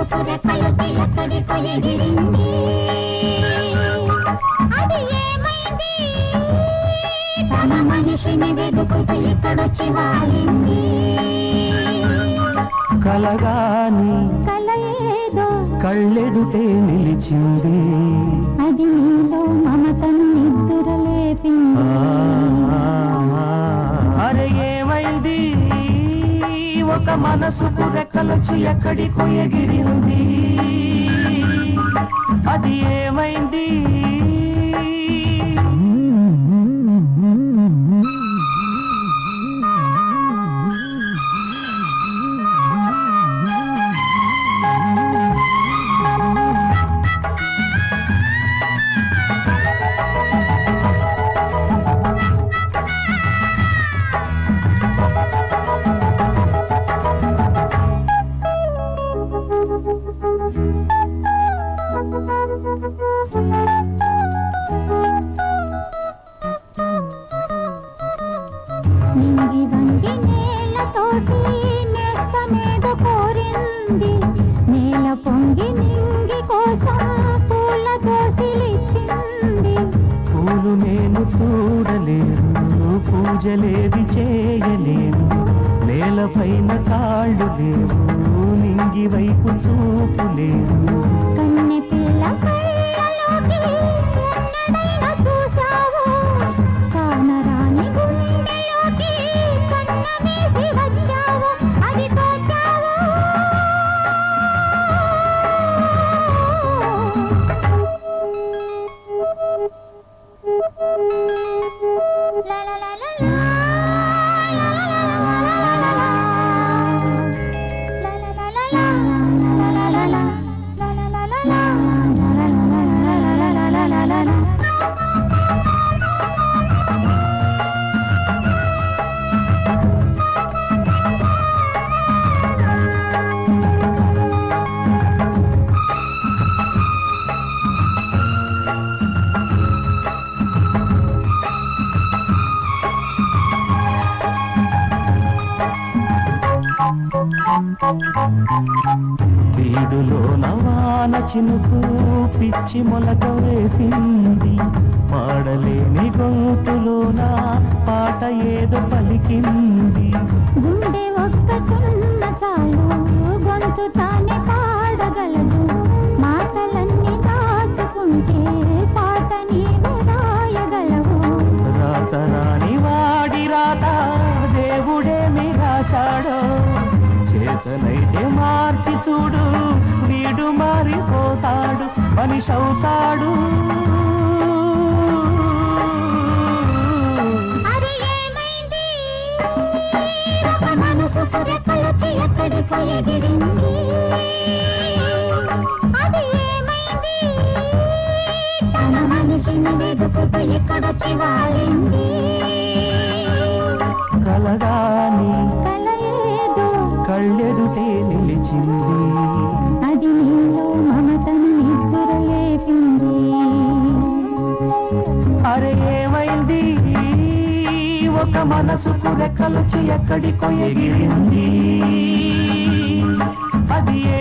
రెక్కలొచ్చి ఎక్కడికో ఎగిరింది అది ఏమైంది తన మనిషిని వెతుకుతూ ఇక్కడొచ్చి వాలింది కలగాని కల ఏదో కళ్ళెదుటే నిలిచింది. అది నీలో మమతను నిద్దురలేపింది మనసుకు రెక్కలొచ్చి ఎక్కడికో ఎగిరింది. అది ఏమైంది? పూల నేను చూడలేను పూజలేది చేయలేను. నేలపైన కాళ్ళు లేవు నింగి వైపు చూపు లేదు కన్నె పిల్ల Oh, తీడులో నవాన చినుకు పిచ్చి మొలక వేసింది. పాడలేని గొంతులోన పాట ఏదో పలికింది. గుండె ఒక్కటున్న చాలు గొంతు తానే చూడు వీడు మారిపోతాడు మనిషి అవుతాడు. ఎక్కడికో ఎగిరింది. అది ఏమైంది? తన మనిషిని వెతుకుతూ ఇక్కడొచ్చి వాలింది ఒక మనసుకు రెక్కలొచ్చి ఎక్కడికో ఎగిరింది. అది ఏ